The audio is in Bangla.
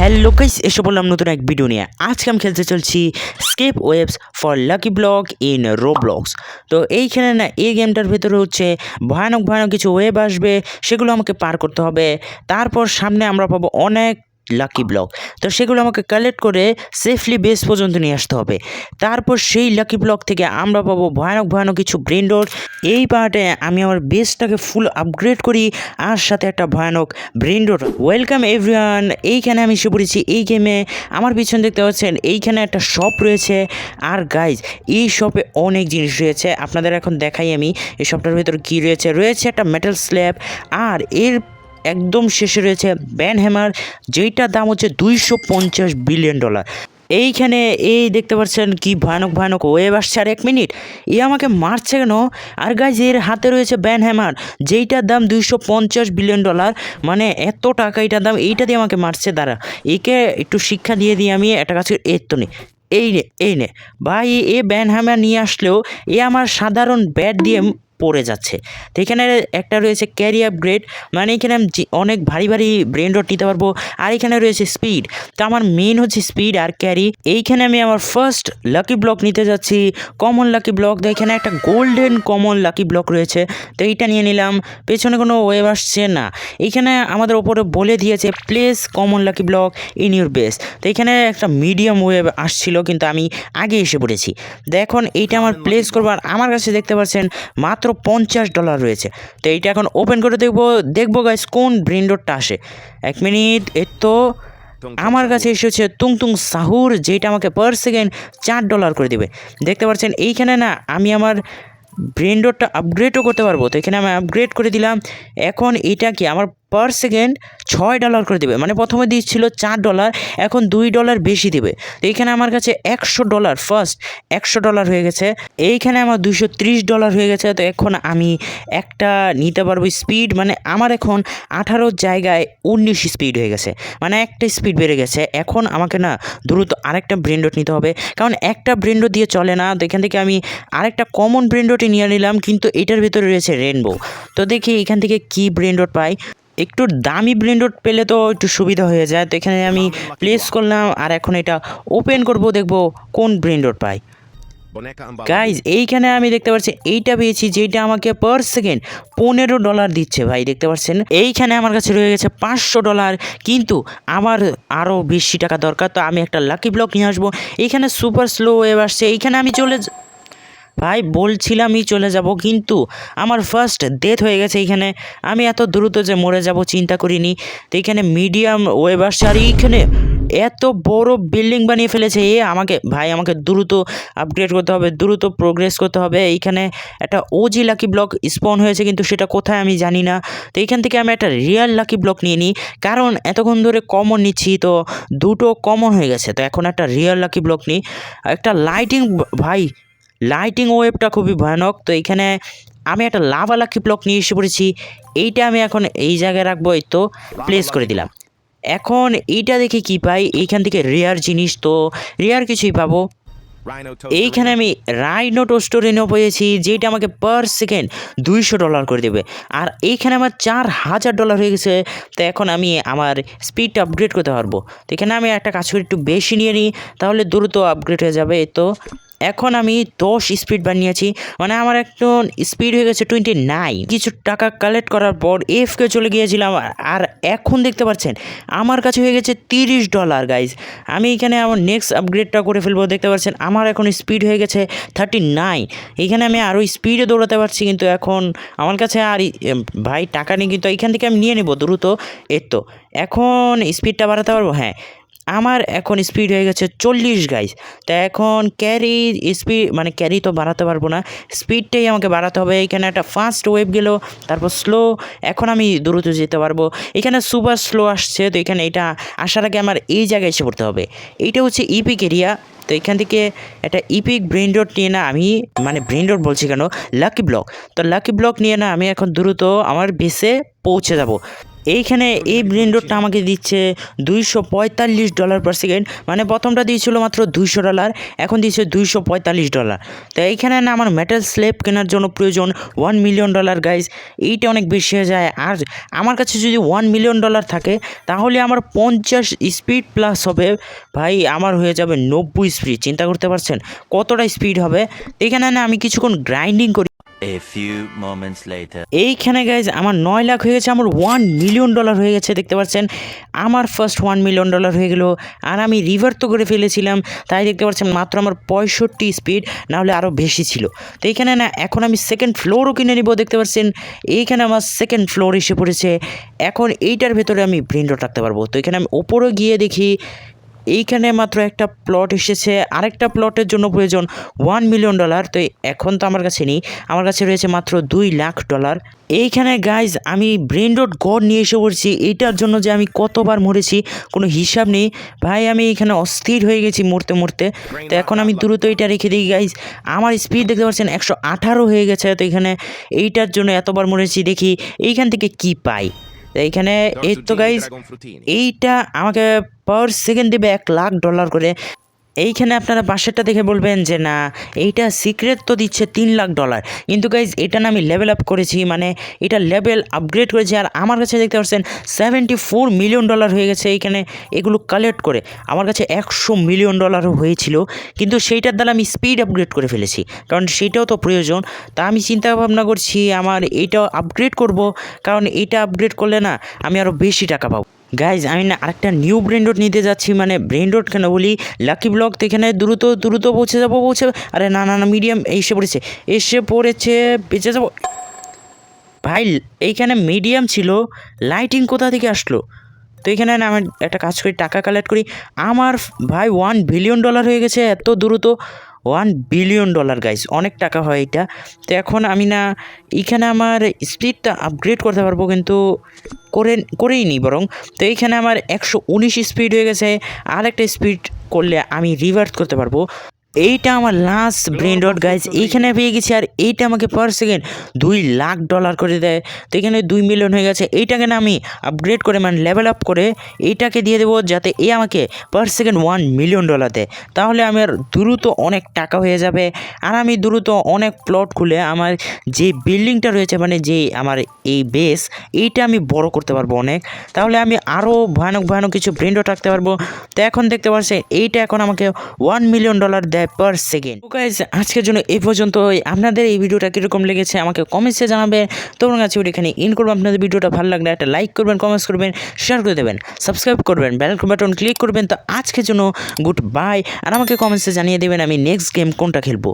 হ্যালো গাইস, এসে বললাম নতুন এক ভিডিও নিয়ে। আজকে আমি খেলতে চলছি escape waves for lucky block in row blocks তো এইখানে না, এই গেমটার ভেতরে হচ্ছে ভয়ানক ভয়ানক কিছু ওয়েব আসবে, সেগুলো আমাকে পার করতে হবে। তারপর সামনে আমরা পাবো অনেক লাকি ব্লক তো সেগুলো আমাকে কালেক্ট করে সেফলি বেস পর্যন্ত নিয়ে আসতে হবে। তারপর সেই লাকি ব্লক থেকে আমরা পাবো ভয়ানক ভয়ানক কিছু ব্রেন্ডর এই পার্টে আমি আমার বেসটাকে ফুল আপগ্রেড করি আর সাথে একটা ভয়ানক ব্রেন্ডর ওয়েলকাম এভরিওয়ান এইখানে আমি এসে পড়েছি এই গেমে আমার পিছনে দেখতে পাচ্ছেন এইখানে একটা শপ রয়েছে। আর গাইজ এই শপে অনেক জিনিস রয়েছে। আপনাদের এখন দেখাই আমি এই শপটার ভেতর কী রয়েছে। রয়েছে একটা মেটাল স্ল্যাব আর এর একদম শেষে রয়েছে ব্যান হ্যামার, যেইটার দাম হচ্ছে দুইশো পঞ্চাশ বিলিয়ন ডলার। এইখানে এই দেখতে পাচ্ছেন কি ভয়ানক ভয়ানক ওয়েব আসছে আর এক মিনিট। এ আমাকে মারছে কেন? আর গাইজ এর হাতে রয়েছে ব্যান হ্যামার, যেইটার দাম দুইশো পঞ্চাশ বিলিয়ন ডলার মানে এত টাকা এইটার দাম, এইটা দিয়ে আমাকে মারছে, দাঁড়া। একে একটু শিক্ষা দিয়ে দিই আমি, একটা কাছে এর তো নেই এই নে এই নে। ভাই, এ ব্যান হ্যামার নিয়ে আসলেও এ আমার সাধারণ ব্যাট দিয়ে পড়ে যাচ্ছে। তো এখানে একটা রয়েছে ক্যারি আপগ্রেড মানে এখানে আমি অনেক ভারী ভারী ব্রেন রড নিতে পারব। আর এখানে রয়েছে স্পিড তো আমার মেন হচ্ছে স্পিড আর ক্যারি এইখানে আমি আমার ফার্স্ট লাকি ব্লক নিতে যাচ্ছি কমন লাকি ব্লক তো এখানে একটা গোল্ডেন কমন লাকি ব্লক রয়েছে তো এইটা নিয়ে নিলাম। পেছনে কোনো ওয়েব আসছে না। এইখানে আমাদের ওপরে বলে দিয়েছে place common lucky block in your base তো এখানে একটা মিডিয়াম ওয়েব আসছিল কিন্তু আমি আগে এসে পড়েছি। দেখুন এইটা আমার প্লেস করব। আর আমার কাছে দেখতে পাচ্ছেন মাত্র পঞ্চাশ ডলার রয়েছে। তো এইটা এখন ওপেন করে দেখব দেখব গাইস কোন ব্রিন্ডোরটা আসে। এক মিনিট, এর তো আমার কাছে এসেছে তুং তুং সাহুর যেটা আমাকে পার সেকেন্ড চার ডলার করে দেবে। দেখতে পাচ্ছেন, এইখানে না আমি আমার ব্রেন্ডরটা আপগ্রেডও করতে পারব। তো এখানে আমি আপগ্রেড করে দিলাম। এখন এটা কি, আমার পার সেকেন্ড ছয় ডলার করে দেবে। মানে প্রথমে দিচ্ছিল চার ডলার, এখন দুই ডলার বেশি দেবে। তো এইখানে আমার কাছে একশো ডলার ফার্স্ট একশো ডলার হয়ে গেছে। এইখানে আমার দুশো ত্রিশ ডলার হয়ে গেছে। তো এখন আমি একটা নিতে পারব স্পিড মানে আমার এখন আঠারোর জায়গায় উনিশ স্পিড হয়ে গেছে। মানে একটা স্পিড বেড়ে গেছে। এখন আমাকে না দ্রুত আরেকটা ব্রেন্ডট নিতে হবে। কারণ একটা ব্রেন্ডট দিয়ে চলে না। তো এখান থেকে আমি আরেকটা কমন ব্রেন্ডটই নিয়ে নিলাম, কিন্তু এটার ভিতরে রয়েছে রেনবো তো দেখি এখান থেকে কি ব্রেন্ডট পাই। একটু দামি ব্লেন্ডর পেলে তো একটু সুবিধা হয়ে যায়। তো এখানে আমি প্লেস করলাম আর এখন এটা ওপেন করব দেখব কোন ব্লেন্ডর পাই। গাইজ এইখানে আমি দেখতে পাচ্ছি এইটা পেয়েছি যেটা আমাকে পার সেকেন্ড পনেরো ডলার দিচ্ছে ভাই দেখতে পাচ্ছেন? এইখানে আমার কাছে রয়ে গেছে পাঁচশো ডলার কিন্তু আমার আরও বেশি টাকা দরকার তো আমি একটা লাকি ব্লক নিয়ে আসব। এইখানে সুপার স্লো ওয়েভ আসছে এইখানে আমি চলে ভাই বলছিলামই চলে যাব, কিন্তু আমার ফার্স্ট ডেথ হয়ে গেছে এইখানে আমি এত দ্রুত যে মরে যাব চিন্তা করিনি। তো এইখানে মিডিয়াম ওয়েব আসছে আর এইখানে এত বড় বিল্ডিং বানিয়ে ফেলেছে এ। আমাকে, ভাই আমাকে দ্রুত আপগ্রেড করতে হবে, দ্রুত প্রোগ্রেস করতে হবে। এইখানে একটা ওজি লাকি ব্লক স্পন হয়েছে, কিন্তু সেটা কোথায় আমি জানি না। তো এইখান থেকে আমি একটা রিয়াল লাকি ব্লক নিয়ে নিই। কারণ এতক্ষণ ধরে কমন নিচ্ছি, তো দুটো কমন হয়ে গেছে। তো এখন একটা রিয়াল লাকি ব্লক নিই। একটা লাইটিং ভাই লাইটিং ওয়েবটা খুবই ভয়ানক। তো এইখানে আমি একটা লাভা লাকি ব্লক নিয়ে এসে পড়েছি। এইটা আমি এখন এই জায়গায় রাখব এই তো প্লেস করে দিলাম। এখন এইটা দেখে কি পাই? এইখান থেকে রেয়ার জিনিস তো রেয়ার কিছুই পাবো। এইখানে আমি রাইনো টোস্টোরিনো পেয়েছি যেটা আমাকে পার সেকেন্ড দুইশো ডলার করে দেবে। আর এইখানে আমার চার হাজার ডলার হয়ে গেছে তো এখন আমি আমার স্পিডটা আপগ্রেড করতে পারব। তো এখানে আমি একটা কাজ করে একটু বেশি নিয়ে নিই তাহলে দ্রুত আপগ্রেড হয়ে যাবে এই তো। এখন আমি দশ স্পিড বানিয়েছি। মানে আমার একজন স্পিড হয়ে গেছে টোয়েন্টি নাইন কিছু টাকা কালেক্ট করার পর এফকে চলে গিয়েছিলাম। আর এখন দেখতে পাচ্ছেন, আমার কাছে হয়ে গেছে তিরিশ ডলার গাইজ আমি এখানে আমার নেক্সট আপগ্রেডটা করে ফেলব। দেখতে পাচ্ছেন, আমার এখন স্পিড হয়ে গেছে থার্টি নাইন এখানে আমি আরও স্পিডে দৌড়াতে পারছি, কিন্তু এখন আমার কাছে আর ভাই টাকা নেই, কিন্তু এখান থেকে আমি নিয়ে নেব দ্রুত। এর তো, এখন স্পিডটা বাড়াতে পারব? হ্যাঁ। আমার এখন স্পিড হয়ে গেছে চল্লিশ গাইজ তো এখন ক্যারি স্পিড মানে ক্যারি তো বাড়াতে পারব না। স্পিডটাই আমাকে বাড়াতে হবে। এখানে একটা ফাস্ট ওয়েভ গেলো, তারপর স্লো এখন আমি দ্রুত যেতে পারব। এখানে সুপার স্লো আসছে, তো এখানে এটা আসার আগে আমার এই জায়গায় এসে পড়তে হবে। এইটা হচ্ছে ইপিক এরিয়া তো এখান থেকে একটা ইপিক ব্রেন রোড নিয়ে না আমি মানে ব্রেন রোড বলছি কেন? লাকি ব্লক তো লাকি ব্লক নিয়ে না আমি এখন দ্রুত আমার বেসে পৌঁছে যাব। এইখানে এই ব্রেন্ডরটা আমাকে দিচ্ছে দুইশো পঁয়তাল্লিশ ডলার পার সেকেন্ড মানে প্রথমটা দিয়েছিল মাত্র দুইশো ডলার এখন দিচ্ছে দুইশো পঁয়তাল্লিশ ডলার। তো এইখানে না আমার মেটাল স্লেপ কেনার জন্য প্রয়োজন ওয়ান মিলিয়ন ডলার গাইজ এইটা অনেক বেশি হয়ে যায়। আর আমার কাছে যদি ওয়ান মিলিয়ন ডলার থাকে তাহলে আমার পঞ্চাশ স্পিড প্লাস হবে। ভাই আমার হয়ে যাবে নব্বই স্পিড চিন্তা করতে পারছেন? কতটা স্পিড হবে? এখানে না আমি কিছুক্ষণ গ্রাইন্ডিং করি। A few moments later. এইখানে গাইজ আমার নয় লাখ হয়ে গেছে, আমার ওয়ান মিলিয়ন ডলার হয়ে গেছে, দেখতে পাচ্ছেন? আমার ফার্স্ট ওয়ান মিলিয়ন ডলার হয়ে গেল, আর আমি রিভার তো করে ফেলেছিলাম, তাই দেখতে পাচ্ছেন, মাত্র আমার পঁয়ষট্টি স্পিড না হলে আরও বেশি ছিল। তো এইখানে না, এখন আমি সেকেন্ড ফ্লোরও কিনে নিব, দেখতে পাচ্ছেন? এইখানে আমার সেকেন্ড ফ্লোর এসে পড়েছে, এখন এইটার ভেতরে আমি প্রিন্টও রাখতে পারব। তো এখানে আমি ওপরে গিয়ে দেখি এইখানে মাত্র একটা প্লট এসেছে। আরেকটা প্লটের জন্য প্রয়োজন ওয়ান মিলিয়ন ডলার তো এখন তো আমার কাছে নেই। আমার কাছে রয়েছে মাত্র দুই লাখ ডলার এইখানে গাইজ আমি ব্রেন্ডড গড নিয়ে এসে পড়ছি। এইটার জন্য যে আমি কতবার মরেছি, কোনো হিসাব নেই। ভাই, আমি এখানে অস্থির হয়ে গেছি মরতে মরতে। তো এখন আমি দ্রুত এটা রেখে দিই গাইজ আমার স্পিড দেখতে পাচ্ছেন একশো আঠারো হয়ে গেছে। তো এখানে এইটার জন্য এতবার মরেছি। দেখি এইখান থেকে কি পাই। এইখানে এই তো গাইজ এইটা আমাকে পার সেকেন্ড দেবে এক লাখ ডলার করে। এইখানে আপনারা পাশেরটা দেখে বলবেন যে না, এইটা সিক্রেট তো দিচ্ছে তিন লাখ ডলার কিন্তু গাইজ এটা না আমি লেভেল আপ করেছি মানে এটা লেভেল আপগ্রেড করেছি আর আমার কাছে দেখতে পাচ্ছেন সেভেন্টি ফোর মিলিয়ন ডলার হয়ে গেছে এইখানে এগুলো কালেক্ট করে। আমার কাছে একশো মিলিয়ন ডলারও হয়েছিল, কিন্তু সেইটার দ্বারা আমি স্পিড আপগ্রেড করে ফেলেছি, কারণ সেটাও তো প্রয়োজন। তা আমি চিন্তা ভাবনা করছি, আমার এইটাও আপগ্রেড করব, কারণ এইটা আপগ্রেড করলে না আমি আরও বেশি টাকা পাবো। গাইজ আমি না আরেকটা নিউ ব্র্যান্ডড নিতে যাচ্ছি মানে ব্র্যান্ডড কেন বলি? লাকি ব্লক তো এখানে দ্রুত দ্রুত পৌঁছে যাব, পৌঁছে আরে না না না মিডিয়াম এসে পড়েছে এসে পড়েছে, বেঁচে যাব। ভাই, এইখানে মিডিয়াম ছিল লাইটিং কোথা থেকে আসলো? তো এখানে না আমি একটা কাজ করি, টাকা কালেক্ট করি। আমার ভাই ওয়ান বিলিয়ন ডলার হয়ে গেছে, এত দ্রুত। ওয়ান বিলিয়ন ডলার গাইস অনেক টাকা হয় এটা। তো এখন আমি না, এখানে আমার স্পিডটা আপগ্রেড করতে পারব কিন্তু করে, করেই নি বরং। তো এইখানে আমার একশো উনিশ স্পিড হয়ে গেছে। আর একটা স্পিড করলে আমি রিভার্ট করতে পারব। এইটা আমার লাস্ট ব্রেন ডট গাইজ এইখানে পেয়ে গেছি আর এইটা আমাকে পার সেকেন্ড দুই লাখ ডলার করে দেয়। তো এখানে দুই মিলিয়ন হয়ে গেছে। এইটাকে না আমি আপগ্রেড করে মানে লেভেল আপ করে এইটাকে দিয়ে দেবো যাতে এ আমাকে per second one million dollar দেয়। তাহলে আমার দ্রুত অনেক টাকা হয়ে যাবে। আর আমি দ্রুত অনেক প্লট খুলে আমার যে বিল্ডিংটা রয়েছে মানে যে আমার এই বেস এইটা আমি বড় করতে পারব অনেক। তাহলে আমি আরও ভয়ানক ভয়ানক কিছু ব্রেন্ডও রাখতে পারব। তো এখন দেখতে পাচ্ছেন এইটা এখন আমাকে ওয়ান মিলিয়ন ডলার দেয়। পার সেকেন্ড গাইজ আজকের জন্য এই পর্যন্ত আপনাদের এই ভিডিওটা কীরকম লেগেছে আমাকে কমেন্টসে জানাবেন। তোমার কাছে এখানে ইন করব। আপনাদের ভিডিওটা ভালো লাগলে একটা লাইক করবেন কমেন্টস করবেন শেয়ার করে দেবেন সাবস্ক্রাইব করবেন বেল বাটন ক্লিক করবেন। তো আজকের জন্য গুড বাই আর আমাকে কমেন্টসে জানিয়ে দেবেন আমি নেক্সট গেম কোনটা খেলব।